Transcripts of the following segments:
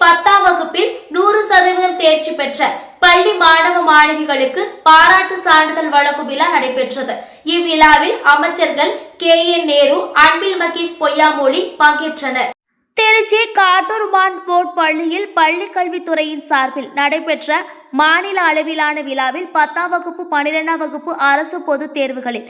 பத்தாம் வகுப்பில் நூறு சதவீதம் தேர்ச்சி பெற்ற பள்ளி மாணவ மாணவிகளுக்கு பாராட்டு சான்றிதழ் வழங்கும் விழா நடைபெற்றது. இவ்விழாவில் அமைச்சர்கள் கே. என். நேரு அன்பில் மகேஷ் பொய்யாமொழி பங்கேற்றனர். திருச்சி காட்டூர் மான் போர்ட் பள்ளியில் பள்ளி கல்வித்துறையின் சார்பில் நடைபெற்ற மாநில அளவிலான விழாவில் பத்தாம் வகுப்பு பனிரெண்டாம் வகுப்பு அரசு பொதுத் தேர்வுகளில்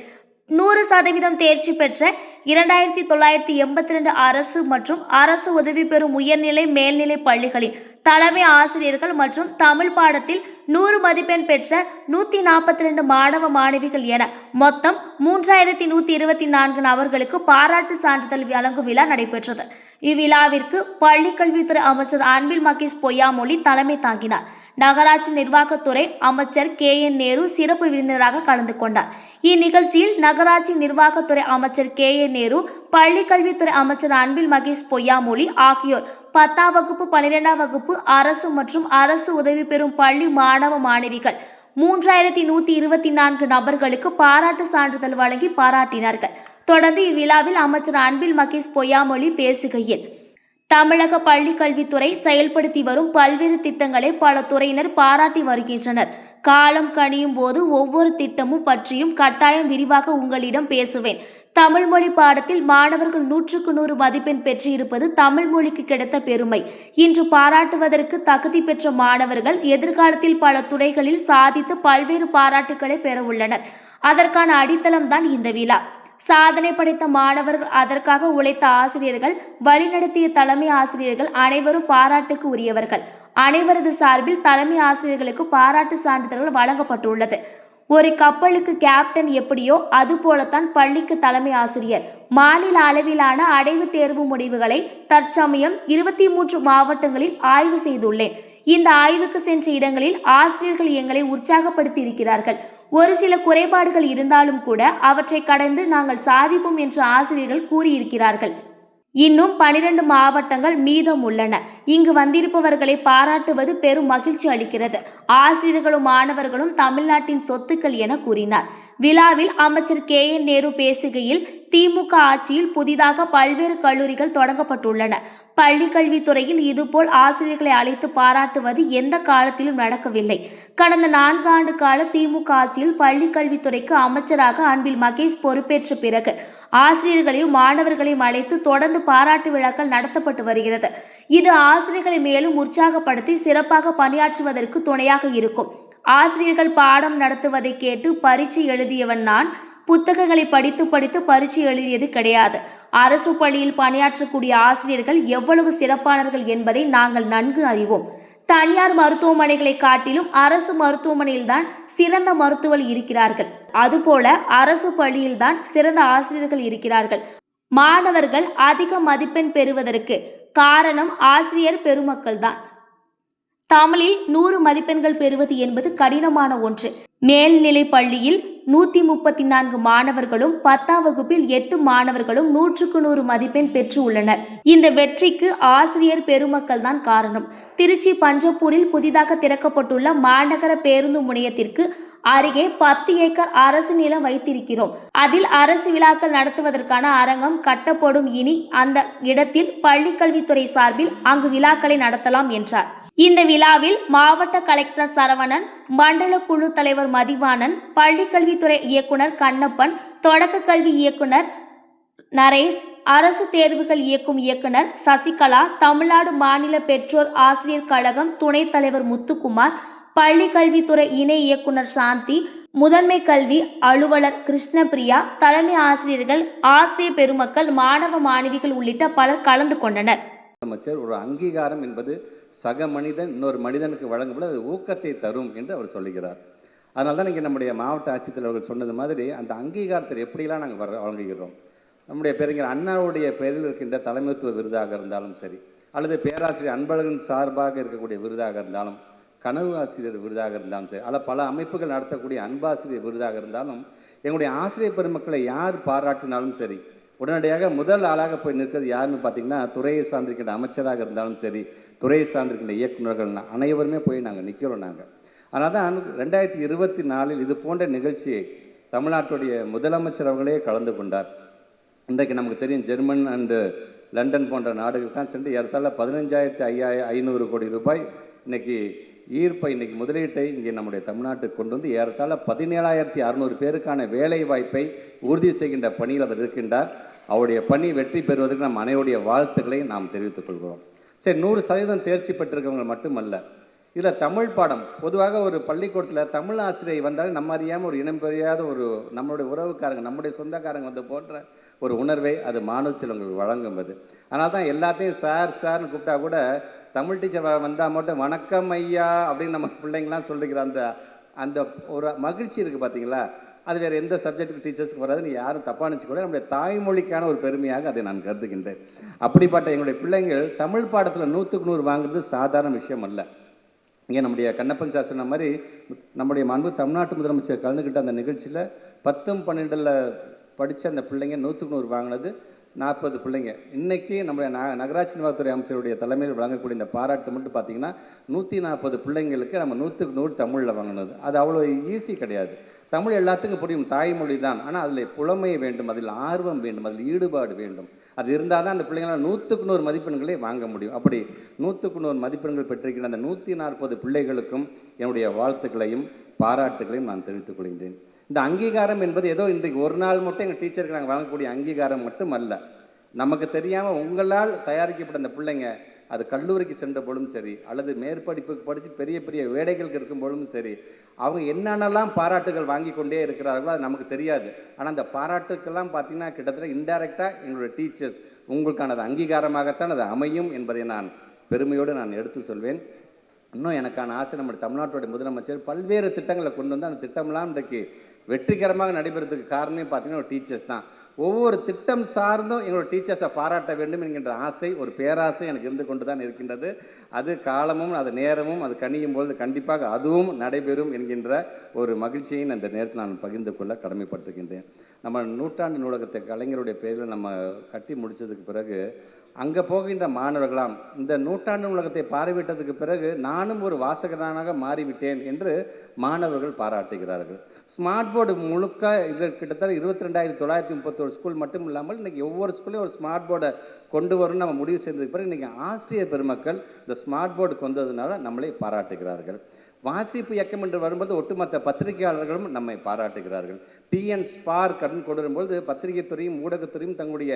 நூறு சதவீதம் தேர்ச்சி பெற்ற இரண்டாயிரத்தி தொள்ளாயிரத்தி எண்பத்தி ரெண்டு அரசு மற்றும் அரசு உதவி பெறும் உயர்நிலை மேல்நிலை பள்ளிகளின் தலைமை ஆசிரியர்கள் மற்றும் தமிழ் பாடத்தில் நூறு மதிப்பெண் பெற்ற நூற்றி நாற்பத்தி ரெண்டு மாணவ மாணவிகள் என மொத்தம் மூன்றாயிரத்தி நூற்றி இருபத்தி நான்கு நபர்களுக்கு பாராட்டு சான்றிதழ் வழங்கும் விழா நடைபெற்றது. இவ்விழாவிற்கு பள்ளிக்கல்வித்துறை அமைச்சர் அன்பில் மகேஷ் பொய்யாமொழி தலைமை தாங்கினார். நகராட்சி நிர்வாகத்துறை அமைச்சர் கே என் நேரு சிறப்பு விருந்தினராக கலந்து கொண்டார். இந்நிகழ்ச்சியில் நகராட்சி நிர்வாகத்துறை அமைச்சர் கே என் நேரு பள்ளிக்கல்வித்துறை அமைச்சர் அன்பில் மகேஷ் பொய்யாமொழி ஆகியோர். பத்தாம் வகுப்பு பன்னிரெண்டாம் வகுப்பு அரசு மற்றும் அரசு உதவி பெறும் பள்ளி மாணவ மாணவிகள். மூன்றாயிரத்தி நூற்றி இருபத்தி நான்கு நபர்களுக்கு பாராட்டு சான்றிதழ் வழங்கி பாராட்டினார்கள். தொடர்ந்து இவ்விழாவில் அமைச்சர் அன்பில் மகேஷ் பொய்யாமொழி பேசுகையில் தமிழக பள்ளி கல்வித்துறை செயல்படுத்தி வரும் பல்வேறு திட்டங்களை பல துறையினர் பாராட்டி வருகின்றனர். காலம் கணியும் போது ஒவ்வொரு திட்டமும் பற்றியும் கட்டாயம் விரிவாக உங்களிடம் பேசுவேன். தமிழ் மொழி பாடத்தில் மாணவர்கள் நூற்றுக்கு நூறு மதிப்பெண் பெற்றிருப்பது தமிழ் மொழிக்கு கிடைத்த பெருமை. இன்று பாராட்டுவதற்கு தகுதி பெற்ற மாணவர்கள் எதிர்காலத்தில் பல துறைகளில் சாதித்து பல்வேறு பாராட்டுகளை பெற உள்ளனர். அதற்கான அடித்தளம்தான் இந்த விழா. சாதனை படைத்த மாணவர்கள் அதற்காக உழைத்த ஆசிரியர்கள் வழிநடத்திய தலைமை ஆசிரியர்கள் அனைவரும் பாராட்டுக்கு உரியவர்கள். அனைவரது சார்பில் தலைமை ஆசிரியர்களுக்கு பாராட்டு சான்றிதழ்கள் வழங்கப்பட்டுள்ளது. ஒரு கப்பலுக்கு கேப்டன் எப்படியோ அதுபோலத்தான் பள்ளிக்கு தலைமை ஆசிரியர். மாநில அளவிலான அடைவு தேர்வு முடிவுகளை தற்சமயம் இருபத்தி மூன்று மாவட்டங்களில் ஆய்வு செய்துள்ளேன். இந்த ஆய்வுக்கு சென்ற இடங்களில் ஆசிரியர்கள் எங்களை உற்சாகப்படுத்தி இருக்கிறார்கள் ஒரு சில குறைபாடுகள் இருந்தாலும் கூட அவற்றை கடந்து நாங்கள் சாதிப்போம் என்று ஆசிரியர்கள் கூறியிருக்கிறார்கள். இன்னும் பனிரெண்டு மாவட்டங்கள் மீதம் உள்ளன இங்கு வந்திருப்பவர்களை பாராட்டுவது பெரும் மகிழ்ச்சி அளிக்கிறது. ஆசிரியர்களும் மாணவர்களும் தமிழ்நாட்டின் சொத்துக்கள் என கூறினார். விழாவில் அமைச்சர் கே. என். நேரு பேசுகையில் திமுக ஆட்சியில் புதிதாக பல்வேறு கல்லூரிகள் தொடங்கப்பட்டுள்ளன. பள்ளி கல்வித்துறையில் இதுபோல் ஆசிரியர்களை அழைத்து பாராட்டுவது எந்த காலத்திலும் நடக்கவில்லை. கடந்த நான்கு ஆண்டு கால திமுக ஆட்சியில் பள்ளி கல்வித்துறைக்கு அமைச்சராக அன்பில் மகேஷ் பொறுப்பேற்ற பிறகு ஆசிரியர்களையும் மாணவர்களையும் அழைத்து தொடர்ந்து பாராட்டு விழாக்கள் நடத்தப்பட்டு வருகிறது. இது ஆசிரியர்களை மேலும் உற்சாகப்படுத்தி சிறப்பாக பணியாற்றுவதற்கு துணையாக இருக்கும். ஆசிரியர்கள் பாடம் நடத்துவதை கேட்டு பரீட்சை எழுதியவன் நான். புத்தகங்களை படித்து படித்து பரீட்சை எழுதியது கிடையாது. அரசு பள்ளியில் பணியாற்றக்கூடிய ஆசிரியர்கள் எவ்வளவு சிறப்பானவர்கள் என்பதை நாங்கள் நன்கு அறிவோம். தனியார் மருத்துவமனைகளை காட்டிலும் அரசு மருத்துவமனையில்தான் சிறந்த மருத்துவர் இருக்கிறார்கள். அதுபோல அரசு பள்ளியில்தான் சிறந்த ஆசிரியர்கள் இருக்கிறார்கள். மாணவர்கள் அதிக மதிப்பெண் பெறுவதற்கு காரணம் ஆசிரியர் பெருமக்கள்தான். தமிழில் நூறு மதிப்பெண்கள் பெறுவது என்பது கடினமான ஒன்று. மேல்நிலை பள்ளியில் நூற்றி முப்பத்தி நான்கு மாணவர்களும் பத்தாம் வகுப்பில் எட்டு மாணவர்களும் நூற்றுக்கு நூறு மதிப்பெண் பெற்று உள்ளனர். இந்த வெற்றிக்கு ஆசிரியர் பெருமக்கள் தான் காரணம். திருச்சி பஞ்சப்பூரில் புதிதாக திறக்கப்பட்டுள்ள மாநகர பேருந்து முனையத்திற்கு அருகே பத்து ஏக்கர் அரசு நிலம் வைத்திருக்கிறோம். அதில் அரசு விழாக்கள் நடத்துவதற்கான அரங்கம் கட்டப்படும் இனி அந்த இடத்தில் பள்ளிக்கல்வித்துறை சார்பில் அங்கு விழாக்களை நடத்தலாம் என்றார். இந்த விழாவில் மாவட்ட கலெக்டர் சரவணன் மண்டல குழு தலைவர் மதிவாணன் பள்ளிக்கல்வித்துறை இயக்குனர் கண்ணப்பன் தொடக்க கல்வி இயக்குனர் நரேஷ் அரசு தேர்வுகள் இயக்கும் இயக்குனர் சசிகலா தமிழ்நாடு மாநில பெற்றோர் ஆசிரியர் கழகம் துணைத் தலைவர் முத்துக்குமார் பள்ளி கல்வித்துறை இணை இயக்குனர் சாந்தி முதன்மை கல்வி அலுவலர் கிருஷ்ணபிரியா தலைமை ஆசிரியர்கள் ஆசிரியர் பெருமக்கள் மாணவ மாணவிகள் உள்ளிட்ட பலர் கலந்து கொண்டனர். அமைச்சர் ஒரு அங்கீகாரம் என்பது சக மனிதன் இன்னொரு மனிதனுக்கு வழங்கும்போது அது ஊக்கத்தை தரும் என்று அவர் சொல்லுகிறார். அதனால தான் இங்கே நம்முடைய மாவட்ட ஆட்சித்தலைவர்கள் சொன்னது மாதிரி அந்த அங்கீகாரத்தை எப்படிலாம் நாங்கள் வர வழங்குகிறோம். நம்முடைய பேரறிஞர் அண்ணாவுடைய பெயரில் இருக்கின்ற தலைமைத்துவ விருதாக இருந்தாலும் சரி அல்லது பேராசிரியர் அன்பழகன் சார்பாக இருக்கக்கூடிய விருதாக இருந்தாலும் கனவு ஆசிரியர் விருதாக இருந்தாலும் சரி அல்ல பல அமைப்புகள் நடத்தக்கூடிய அன்பாசிரியர் விருதாக இருந்தாலும் எங்களுடைய ஆசிரியர் பெருமக்களை யார் பாராட்டினாலும் சரி உடனடியாக முதல் ஆளாக போய் நிற்கிறது யாருன்னு பார்த்தீங்கன்னா துறையை சார்ந்திருக்கின்ற அமைச்சராக இருந்தாலும் சரி துறையை சார்ந்திருக்கின்ற இயக்குநர்கள் அனைவருமே போய் நாங்கள் நிற்கிறோம் நாங்கள் அதனால் தான் ரெண்டாயிரத்தி இருபத்தி நாலில் இது போன்ற நிகழ்ச்சியை தமிழ்நாட்டுடைய முதலமைச்சர் அவர்களே கலந்து கொண்டார். இன்றைக்கு நமக்கு தெரியும் ஜெர்மன் அண்டு லண்டன் போன்ற நாடுகளுக்கு தான் சென்று ஏறத்தாழ பதினஞ்சாயிரத்தி ஐயாயிரம் ஐநூறு கோடி ரூபாய் இன்றைக்கி ஈர்ப்பை இன்றைக்கி முதலீட்டை இங்கே நம்முடைய தமிழ்நாட்டுக்கு கொண்டு வந்து ஏறத்தாழ பதினேழாயிரத்தி அறுநூறு பேருக்கான வேலை வாய்ப்பை உறுதி செய்கின்ற பணியில் அவர் இருக்கின்றார். அவருடைய பணி வெற்றி பெறுவதற்கு நம் அனைவருடைய வாழ்த்துக்களை நாம் தெரிவித்துக் கொள்கிறோம். சரி நூறு சதவீதம் தேர்ச்சி பெற்றிருக்கவங்க மட்டுமல்ல இதில் தமிழ் பாடம் பொதுவாக ஒரு பள்ளிக்கூடத்தில் தமிழ் ஆசிரியை வந்தால் நம்ம அறியாமல் ஒரு இனம் பெரியாத ஒரு நம்மளுடைய உறவுக்காரங்க நம்முடைய சொந்தக்காரங்க வந்து போன்ற ஒரு உணர்வை அது மாணவ செல்வங்களுக்கு வழங்கும் அது தான் எல்லாத்தையும் சார் சார்னு கூப்பிட்டா கூட தமிழ் டீச்சர் வந்தால் மட்டும் வணக்கம் ஐயா அப்படின்னு நம்ம பிள்ளைங்களாம் சொல்லிக்கிற அந்த அந்த ஒரு மகிழ்ச்சி இருக்குது பார்த்தீங்களா அது வேறு எந்த சப்ஜெக்ட்டுக்கு டீச்சர்ஸ்க்கு வராதுன்னு யாரும் தப்பாக நினச்சிக்கூட நம்முடைய தாய்மொழிக்கான ஒரு பெருமையாக அதை நான் கருதுகின்றேன். அப்படிப்பட்ட எங்களுடைய பிள்ளைங்கள் தமிழ் பாடத்தில் நூற்றுக்கு நூறு வாங்குறது சாதாரண விஷயம் அல்ல. இங்கே நம்முடைய கண்ணப்பன் சார் சொன்ன மாதிரி நம்முடைய மாண்பு தமிழ்நாட்டு முதலமைச்சர் கலந்துக்கிட்ட அந்த நிகழ்ச்சியில் பத்தும் பன்னெண்டில் படித்த அந்த பிள்ளைங்க நூற்றுக்கு நூறு வாங்கினது. நாற்பது பிள்ளைங்க. இன்றைக்கி நம்முடைய ந நகராட்சி நிர்வாகத்துறை அமைச்சருடைய தலைமையில் வழங்கக்கூடிய இந்த பாராட்டு மட்டும் பார்த்தீங்கன்னா நூற்றி நாற்பது பிள்ளைங்களுக்கு நம்ம நூற்றுக்கு நூறு தமிழில் வாங்கினது. அது அவ்வளோ ஈஸி கிடையாது. தமிழ் எல்லாத்துக்கும் புரியும். தாய்மொழி தான். ஆனால் அதில் புலமை வேண்டும் அதில் ஆர்வம் வேண்டும் அதில் ஈடுபாடு வேண்டும். அது இருந்தால் தான் அந்த பிள்ளைங்களால் நூற்றுக்கு நூறு மதிப்பெண்களை வாங்க முடியும். அப்படி நூற்றுக்கு நூறு மதிப்பெண்கள் பெற்றிருக்கிற அந்த நூற்றி நாற்பது பிள்ளைகளுக்கும் என்னுடைய வாழ்த்துக்களையும் பாராட்டுகளையும் நான் தெரிவித்துக் கொள்கின்றேன். இந்த அங்கீகாரம் என்பது ஏதோ இன்றைக்கு ஒரு நாள் மட்டும் எங்கள் டீச்சருக்கு நாங்கள் வழங்கக்கூடிய அங்கீகாரம் மட்டும் அல்ல நமக்கு தெரியாமல் உங்களால் தயாரிக்கப்பட்ட அந்த பிள்ளைங்க அது கல்லூரிக்கு சென்ற பொழுதும் சரி அல்லது மேற்படிப்புக்கு படித்து பெரிய பெரிய வேடைகளுக்கு இருக்கும் பொழுதும் சரி அவங்க என்னென்னலாம் பாராட்டுகள் வாங்கி கொண்டே இருக்கிறார்களோ அது நமக்கு தெரியாது. ஆனால் அந்த பாராட்டுக்கெல்லாம் பார்த்தீங்கன்னா கிட்டத்தட்ட இன்டைரக்டாக எங்களுடைய டீச்சர்ஸ் உங்களுக்கானது அங்கீகாரமாகத்தான் அது அமையும் என்பதை நான் பெருமையோடு நான் எடுத்து சொல்வேன். இன்னும் எனக்கான ஆசை நம்முடைய தமிழ்நாட்டுடைய முதலமைச்சர் பல்வேறு திட்டங்களை கொண்டு வந்து அந்த திட்டம்லாம் இன்றைக்கு வெற்றிகரமாக நடைபெறதுக்கு காரணமே பார்த்தீங்கன்னா ஒரு டீச்சர்ஸ் தான். ஒவ்வொரு திட்டம் சார்ந்தும் எங்களோட டீச்சர்ஸை பாராட்ட வேண்டும் என்கின்ற ஆசை ஒரு பேராசை எனக்கு இருந்து கொண்டு தான் இருக்கின்றது. அது காலமும் அது நேரமும் அது கணியும் பொழுது கண்டிப்பாக அதுவும் நடைபெறும் என்கின்ற ஒரு மகிழ்ச்சியை இந்த நேரத்தில் நான் பகிர்ந்து கொள்ள கடமைப்பட்டிருக்கின்றேன். நம்ம நூற்றாண்டு நூலகத்தை கலைஞருடைய பேரில் நம்ம கட்டி முடித்ததுக்கு பிறகு அங்கே போகின்ற மாணவர்களாம் இந்த நூற்றாண்டு உலகத்தை பார்வையிட்டதுக்கு பிறகு நானும் ஒரு வாசகனாக மாறிவிட்டேன் என்று மாணவர்கள் பாராட்டுகிறார்கள். ஸ்மார்ட் போர்டு முழுக்க இது கிட்டத்தட்ட இருபத்தி ரெண்டாயிரத்தி தொள்ளாயிரத்தி முப்பத்தோரு ஸ்கூல் மட்டும் இல்லாமல் இன்றைக்கி ஒவ்வொரு ஸ்கூல்லையும் ஒரு ஸ்மார்ட் போர்டை கொண்டு வரணும்னு நம்ம முடிவு செய்ததுக்கு பிறகு இன்றைக்கி ஆசிரியர் பெருமக்கள் இந்த ஸ்மார்ட் போர்டு வந்ததுனால நம்மளை பாராட்டுகிறார்கள். வாசிப்பு இயக்கம் என்று வரும்போது ஒட்டுமொத்த பத்திரிகையாளர்களும் நம்மை பாராட்டுகிறார்கள். டிஎன் ஸ்பார்க் அப்படின்னு கொண்டு வரும்பொழுது பத்திரிகைத்துறையும் ஊடகத்துறையும் தங்களுடைய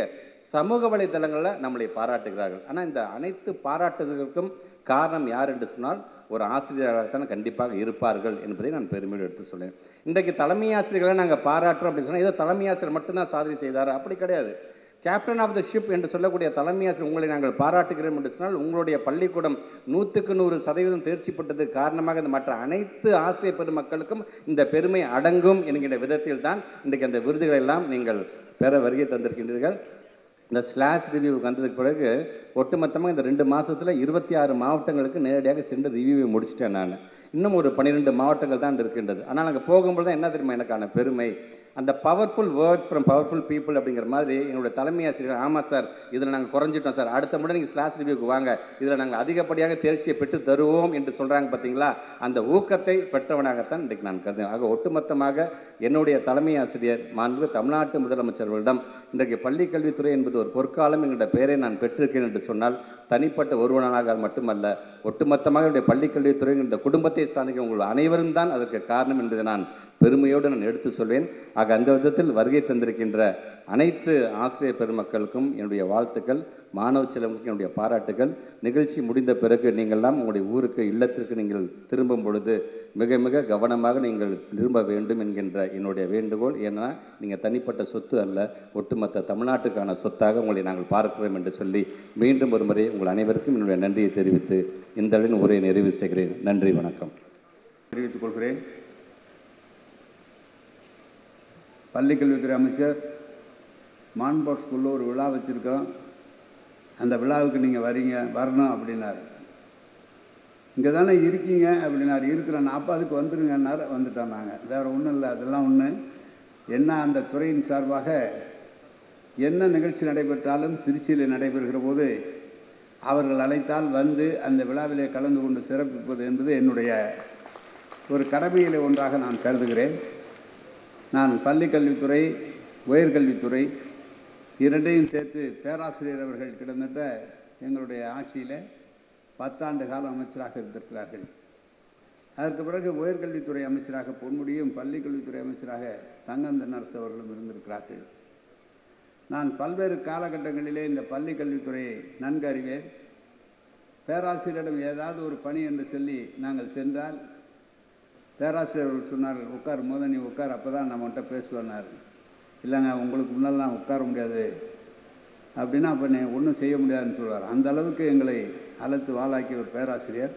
சமூக வலைதளங்களில் நம்மளை பாராட்டுகிறார்கள். ஆனால் இந்த அனைத்து பாராட்டுதலுக்கும் காரணம் யார் என்று சொன்னால் ஒரு ஆசிரியராகத்தான் கண்டிப்பாக இருப்பார்கள் என்பதை நான் பெருமையோடு எடுத்து சொல்லேன் இன்றைக்கு தலைமை ஆசிரியர்களை நாங்கள் பாராட்டுறோம் அப்படின்னு சொன்னால் ஏதோ தலைமை ஆசிரியர் மட்டும்தான் சாதனை செய்தார்? அப்படி கிடையாது. கேப்டன் ஆஃப் த ஷிப் என்று சொல்லக்கூடிய தலைமை ஆசிரியர் உங்களை நாங்கள் பாராட்டுகிறோம் என்று சொன்னால் உங்களுடைய பள்ளிக்கூடம் நூற்றுக்கு நூறு சதவீதம் தேர்ச்சி பெற்றது காரணமாக இந்த மற்ற அனைத்து ஆசிரியர் பெருமக்களுக்கும் இந்த பெருமை அடங்கும் என்கின்ற விதத்தில் தான் இன்றைக்கு அந்த விருதுகளை எல்லாம் நீங்கள் பெற வருகை தந்திருக்கின்றீர்கள். இந்த ஸ்லாஷ் ரிவ்யூவுக்கு வந்ததுக்கு பிறகு ஒட்டுமொத்தமாக இந்த ரெண்டு மாதத்தில் இருபத்தி ஆறு மாவட்டங்களுக்கு நேரடியாக சென்று ரிவ்யூவை முடிச்சிட்டேன் நான். இன்னும் ஒரு பன்னிரெண்டு மாவட்டங்கள் தான் இருக்கின்றது. ஆனால் அங்கே போகும்போது தான் என்ன தெரியுமா எனக்கான பெருமை? அந்த powerful words from powerful people அப்படிங்கிற மாதிரி எங்களுடைய தலைமை ஆசிரியர் ஆமாம் சார் இதில் நாங்கள் குறைஞ்சிட்டோம் சார். அடுத்த முறை நீங்கள் ஸ்லாஷ் ரிவ்யூக்கு வாங்க. இதில் நாங்கள் அதிகப்படியாக தேர்ச்சியை பெற்று தருவோம் என்று சொல்கிறாங்க பார்த்தீங்களா அந்த ஊக்கத்தை பெற்றவனாகத்தான் இன்றைக்கு நான் கருதுகிறேன் ஆக ஒட்டுமொத்தமாக என்னுடைய தலைமை ஆசிரியர் மாண்பு தமிழ்நாட்டு முதலமைச்சர்களிடம் இன்றைக்கு பள்ளி கல்வித்துறை என்பது ஒரு பொற்காலம் என்கிற பெயரை நான் பெற்றிருக்கேன் என்று சொன்னால் தனிப்பட்ட ஒருவனாக மட்டுமல்ல ஒட்டுமொத்தமாக என்னுடைய பள்ளிக்கல்வித்துறை இந்த குடும்பத்தை சார்ந்த உங்கள் அனைவரும் தான் அதற்கு காரணம் என்பதை நான் பெருமையோடு நான் எடுத்து சொல்வேன். ஆக அந்த விதத்தில் வருகை தந்திருக்கின்ற அனைத்து ஆசிரியர் பெருமக்களுக்கும் என்னுடைய வாழ்த்துக்கள் மாணவ செலவுக்கு என்னுடைய பாராட்டுகள் நிகழ்ச்சி முடிந்த பிறகு நீங்கள்லாம் உங்களுடைய ஊருக்கு இல்லத்திற்கு நீங்கள் திரும்பும் பொழுது மிக மிக கவனமாக நீங்கள் திரும்ப வேண்டும் என்கின்ற என்னுடைய வேண்டுகோள். ஏன்னா நீங்கள் தனிப்பட்ட சொத்து அல்ல ஒட்டுமொத்த தமிழ்நாட்டுக்கான சொத்தாக உங்களை நாங்கள் பார்க்கிறோம் என்று சொல்லி மீண்டும் ஒரு முறை உங்கள் அனைவருக்கும் என்னுடைய நன்றியை தெரிவித்து இந்த அளவின் உரையை நிறைவு செய்கிறேன். நன்றி வணக்கம். தெரிவித்துக் கொள்கிறேன். பள்ளிக்கல்வித்துறை அமைச்சர் மான்போர்ட் ஸ்கூலில் ஒரு விழா வச்சுருக்கோம் அந்த விழாவுக்கு நீங்கள் வரீங்க வரணும் அப்படின்னார். இங்கே தானே இருக்கீங்க அப்படின்னாரு. இருக்கிறேன் அப்போ அதுக்கு வந்துருங்கன்னாரு வந்துட்டோம் நாங்கள் வேறு ஒன்றும் இல்லை அதெல்லாம் ஒன்று என்ன அந்த துறையின் சார்பாக என்ன நிகழ்ச்சி நடைபெற்றாலும் திருச்சியில் நடைபெறுகிற போது அவர்கள் அழைத்தால் வந்து அந்த விழாவிலே கலந்து கொண்டு சிறப்பிப்பது என்பது என்னுடைய ஒரு கடமையிலே ஒன்றாக நான் கருதுகிறேன். நான் பள்ளிக்கல்வித்துறை உயர்கல்வித்துறை இரண்டையும் சேர்த்து பேராசிரியர் அவர்கள் கிட்டத்தட்ட எங்களுடைய ஆட்சியில் பத்தாண்டு காலம் அமைச்சராக இருந்திருக்கிறார்கள். அதற்கு பிறகு உயர்கல்வித்துறை அமைச்சராக பொன்முடியும் பள்ளிக்கல்வித்துறை அமைச்சராக தங்கம் தென்னரசு அவர்களும் இருந்திருக்கிறார்கள். நான் பல்வேறு காலகட்டங்களிலே இந்த பள்ளி கல்வித்துறையை நன்கு அறிவேன் பேராசிரியரிடம் ஏதாவது ஒரு பணி என்று சொல்லி நாங்கள் சென்றால் பேராசிரியர் அவர்கள் சொன்னார்கள் உட்கார் போது நீ உட்கார் அப்போ தான் நம்மகிட்ட பேசுவேன்னார். இல்லைங்க உங்களுக்கு முன்னால் நான் உட்கார முடியாது. அப்படின்னா அப்போ நீ ஒன்றும் செய்ய முடியாதுன்னு சொல்வார் அந்த அளவுக்கு எங்களை அழைத்து வாளாக்கிய ஒரு பேராசிரியர்.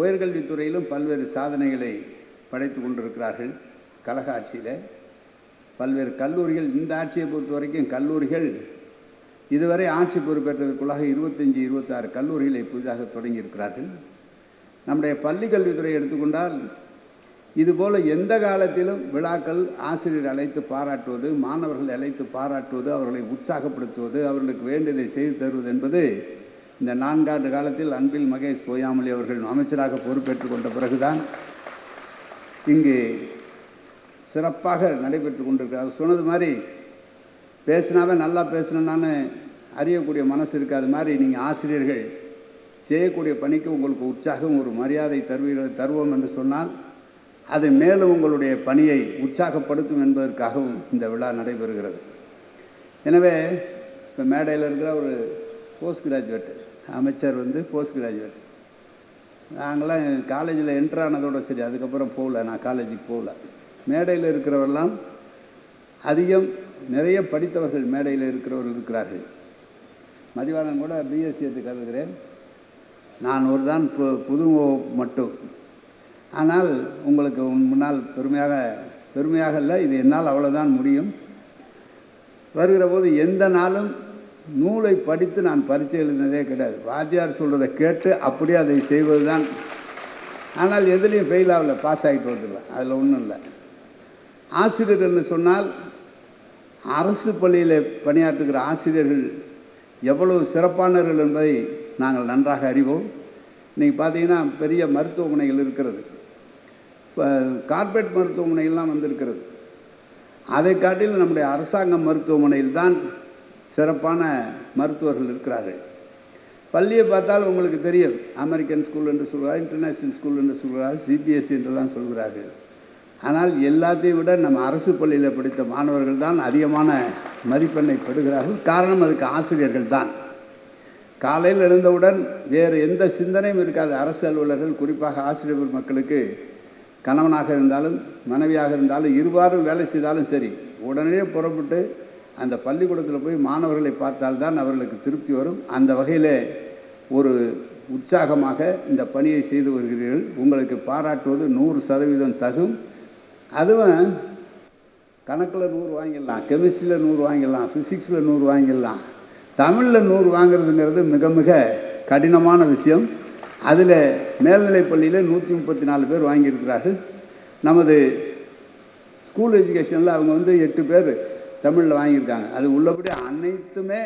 உயர்கல்வித்துறையிலும் பல்வேறு சாதனைகளை படைத்து கொண்டிருக்கிறார்கள் கழக ஆட்சியில் பல்வேறு கல்லூரிகள் இந்த ஆட்சியை பொறுத்த வரைக்கும் கல்லூரிகள் இதுவரை ஆட்சி பொறுப்பேற்றதற்குள்ளாக இருபத்தஞ்சி இருபத்தாறு கல்லூரிகளை புதிதாக தொடங்கியிருக்கிறார்கள். நம்முடைய பள்ளி கல்வித்துறை எடுத்துக்கொண்டால் இதுபோல் எந்த காலத்திலும் விழாக்கள் ஆசிரியர் அழைத்து பாராட்டுவது மாணவர்கள் அழைத்து பாராட்டுவது அவர்களை உற்சாகப்படுத்துவது அவர்களுக்கு வேண்டியதை செய்து தருவது என்பது இந்த நான்காண்டு காலத்தில் அன்பில் மகேஷ் பொய்யாமொழி அவர்கள் அமைச்சராக பொறுப்பேற்றுக் கொண்ட பிறகுதான் இங்கு சிறப்பாக நடைபெற்று கொண்டிருக்கிறார். அவர் சொன்னது மாதிரி பேசினாவே நல்லா பேசணுன்னான்னு அறியக்கூடிய மனசு இருக்காது. மாதிரி நீங்கள் ஆசிரியர்கள் செய்யக்கூடிய பணிக்கு உங்களுக்கு உற்சாகம் ஒரு மரியாதை தருவீர்கள் தருவோம் என்று சொன்னால் அது மேலும் உங்களுடைய பணியை உற்சாகப்படுத்தும் என்பதற்காகவும் இந்த விழா நடைபெறுகிறது. எனவே இப்போ மேடையில் இருக்கிற ஒரு போஸ்ட் கிராஜுவேட் அமைச்சர் வந்து போஸ்ட் கிராஜுவேட் நாங்களாம் காலேஜில் என்ட்ரு ஆனதோட சரி அதுக்கப்புறம் போகல நான் காலேஜுக்கு போகல. மேடையில் இருக்கிறவரெல்லாம் அதிகம் நிறைய படித்தவர்கள் மேடையில் இருக்கிறவர்கள் இருக்கிறார்கள். மதிவானம் கூட பிஎஸ்சி எடுத்து கருதுகிறேன் நான் ஒரு தான் பு புது மட்டும். ஆனால் உங்களுக்கு முன்னால் பெருமையாக பெருமையாக இல்லை இது என்னால் அவ்வளோதான் முடியும். வருகிற போது எந்த நாளும் நூலை படித்து நான் பரிச்சை எழுதினதே கிடையாது. வாத்தியார் சொல்கிறத கேட்டு அப்படியே அதை செய்வது தான் ஆனால் எதுலேயும் ஃபெயில் ஆகல பாஸ் ஆகிட்டு வந்துடலாம் அதில் ஒன்றும் இல்லை. ஆசிரியர் என்று சொன்னால் அரசு பள்ளியில் பணியாற்றுகிற ஆசிரியர்கள் எவ்வளவு சிறப்பானவர்கள் என்பதை நாங்கள் நன்றாக அறிவோம். இன்றைக்கி பார்த்தீங்கன்னா பெரிய மருத்துவமனைகள் இருக்கிறது. இப்போ கார்ப்பரேட் மருத்துவமனைகள்லாம் வந்திருக்கிறது. அதை காட்டிலும் நம்முடைய அரசாங்க மருத்துவமனையில் தான் சிறப்பான மருத்துவர்கள் இருக்கிறார்கள். பள்ளியை பார்த்தால் உங்களுக்கு தெரியும். அமெரிக்கன் ஸ்கூல் என்று சொல்கிறார் இன்டர்நேஷ்னல் ஸ்கூல் என்று சொல்கிறார் சிபிஎஸ்சி என்றெல்லாம் சொல்கிறார்கள். ஆனால் எல்லாத்தையும் விட நம்ம அரசு பள்ளியில் படித்த மாணவர்கள் தான் அதிகமான மதிப்பெண்ணை பெறுகிறார்கள். காரணம் அதுக்கு ஆசிரியர்கள் தான். காலையில் எழுந்தவுடன் வேறு எந்த சிந்தனையும் இருக்காது. அரசு அலுவலர்கள் குறிப்பாக ஆசிரியர் மக்களுக்கு கணவனாக இருந்தாலும் மனைவியாக இருந்தாலும் இருவாரும் வேலை செய்தாலும் சரி உடனே புறப்பட்டு அந்த பள்ளிக்கூடத்தில் போய் மாணவர்களை பார்த்தால்தான் அவர்களுக்கு திருப்தி வரும். அந்த வகையில் ஒரு உற்சாகமாக இந்த பணியை செய்து வருகிறீர்கள். உங்களுக்கு பாராட்டுவது நூறு சதவீதம் தகும். அதுவும் கணக்கில் நூறு வாங்கிடலாம் கெமிஸ்ட்ரியில் நூறு வாங்கிடலாம் ஃபிசிக்ஸில் நூறு வாங்கிடலாம். தமிழில் நூறு வாங்குறதுங்கிறது மிக மிக கடினமான விஷயம். அதில் மேல்நிலைப் பள்ளியில் நூற்றி முப்பத்தி நாலு பேர் வாங்கியிருக்கிறார்கள். நமது ஸ்கூல் எஜுகேஷனில் அவங்க வந்து எட்டு பேர் தமிழில் வாங்கியிருக்காங்க. அது உள்ளபடி அனைத்துமே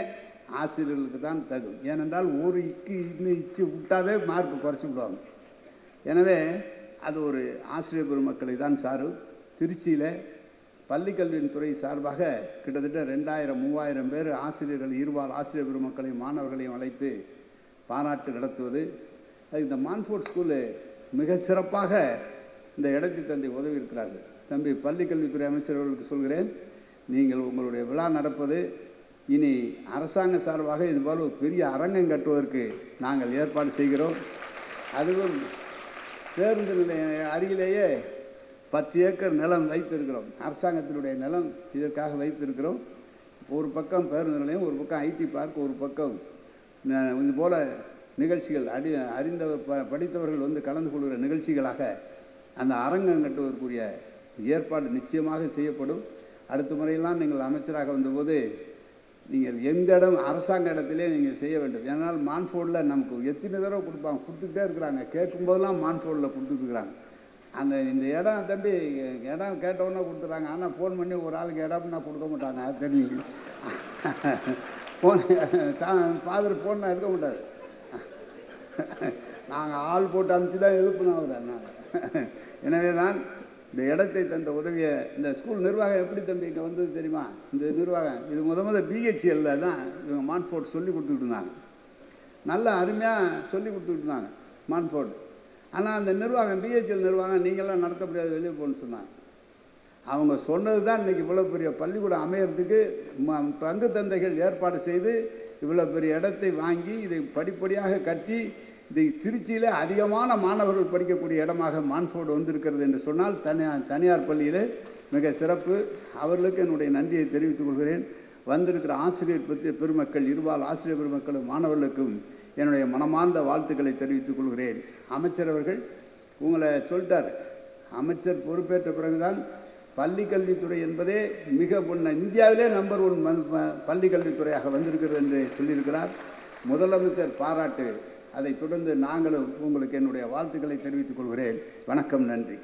ஆசிரியர்களுக்கு தான் தகும் ஏனென்றால் ஒரு இக்கு இன்னும் இச்சு விட்டாவே மார்க் குறைச்சி விடுவாங்க. எனவே அது ஒரு ஆசிரியர் பெருமக்களை தான் சாரும். திருச்சியில் பள்ளிக்கல்வியின் துறை சார்பாக கிட்டத்தட்ட ரெண்டாயிரம் மூவாயிரம் பேர் ஆசிரியர்கள் இருபால் ஆசிரியர் பெருமக்களையும் மாணவர்களையும் அழைத்து பாராட்டு நடத்துவது. அது இந்த மான்ஃபோர்ட் ஸ்கூலு மிக சிறப்பாக இந்த இடத்தை தந்தை உதவி இருக்கிறார்கள் தம்பி பள்ளிக்கல்வித்துறை அமைச்சர்களுக்கு சொல்கிறேன் நீங்கள் உங்களுடைய விழா நடப்பது இனி அரசாங்க சார்பாக இதுபோல் ஒரு பெரிய அரங்கம் கட்டுவதற்கு நாங்கள் ஏற்பாடு செய்கிறோம். அதுவும் பேருந்து நிலைய அருகிலேயே பத்து ஏக்கர் நிலம் வைத்திருக்கிறோம். அரசாங்கத்தினுடைய நிலம் இதற்காக வைத்திருக்கிறோம். ஒரு பக்கம் பேருந்து நிலையம் ஒரு பக்கம் ஐடி பார்க் ஒரு பக்கம் இது போல் நிகழ்ச்சிகள் அடி அறிந்த ப படித்தவர்கள் வந்து கலந்து கொள்கிற நிகழ்ச்சிகளாக அந்த அரங்கம் கட்டுவதற்குரிய ஏற்பாடு நிச்சயமாக செய்யப்படும். அடுத்த முறையெல்லாம் நீங்கள் அமைச்சராக வந்தபோது நீங்கள் எந்த இடம் அரசாங்க இடத்திலே நீங்கள் செய்ய வேண்டும். ஏன்னால் மான்ஃபோர்டில் நமக்கு எத்தனை தடவை கொடுப்பாங்க? கொடுத்துக்கிட்டே இருக்கிறாங்க. கேட்கும்போதெல்லாம் மான்ஃபோர்டில் கொடுத்துருக்குறாங்க அந்த இந்த இடம் தம்பி இடம் கேட்டவுடனே கொடுத்துட்றாங்க ஆனால் ஃபோன் பண்ணி ஒரு ஆளுக்கு இடம்னா கொடுக்க மாட்டாங்க அது தெரியும். ஃபோன் ஃபாதர் ஃபோன்னா இருக்க மாட்டார். நாங்கள் ஆள் போட்டு அனுப்பிச்சு தான் எழுப்பினோம் அவரை. நாங்கள் எனவே தான் இந்த இடத்தை தந்த உதவியை இந்த ஸ்கூல் நிர்வாகம் எப்படி தம்பி இங்கே வந்தது தெரியுமா? இந்த நிர்வாகம் இது முத முத பிஹெச்எல்ல தான் இவங்க மான்ஃபோர்ட் சொல்லி கொடுத்துட்டு இருந்தாங்க. நல்லா அருமையாக சொல்லி கொடுத்துட்டு இருந்தாங்க மான்ஃபோர்ட் ஆனால் அந்த நிர்வாகம் பிஹெச்எல் நிர்வாகம் நீங்களாம் நடத்த முடியாது வெளியே போகணும்னு சொன்னாங்க. அவங்க சொன்னது தான் இன்றைக்கி இவ்வளோ பெரிய பள்ளிக்கூடம் அமையறதுக்கு ம- பங்கு தந்தைகள் ஏற்பாடு செய்து இவ்வளோ பெரிய இடத்தை வாங்கி இதை படிப்படியாக கட்டி இதை திருச்சியில் அதிகமான மாணவர்கள் படிக்கக்கூடிய இடமாக மான்ஃபோர்டு வந்திருக்கிறது என்று சொன்னால் தனியார் தனியார் பள்ளியில் மிக சிறப்பு. அவர்களுக்கு என்னுடைய நன்றியை தெரிவித்துக் கொள்கிறேன். வந்திருக்கிற ஆசிரியர் பற்றி பெருமக்கள் இருபால் ஆசிரியர் பெருமக்களும் மாணவர்களுக்கும் என்னுடைய மனமார்ந்த வாழ்த்துக்களை தெரிவித்துக் கொள்கிறேன். அமைச்சர் அவர்கள் உங்களை சொல்லிட்டார். அமைச்சர் பொறுப்பேற்ற பிறகுதான் பள்ளி கல்வித்துறை என்பதே மிக முன்ன இந்தியாவிலே நம்பர் ஒன் பள்ளி கல்வித்துறையாக வந்திருக்கிறது என்று சொல்லியிருக்கிறார். முதலமைச்சர் பாராட்டு. அதைத் தொடர்ந்து நாங்களும் உங்களுக்கு என்னுடைய வாழ்த்துக்களை தெரிவித்துக் கொள்கிறேன். வணக்கம் நன்றி.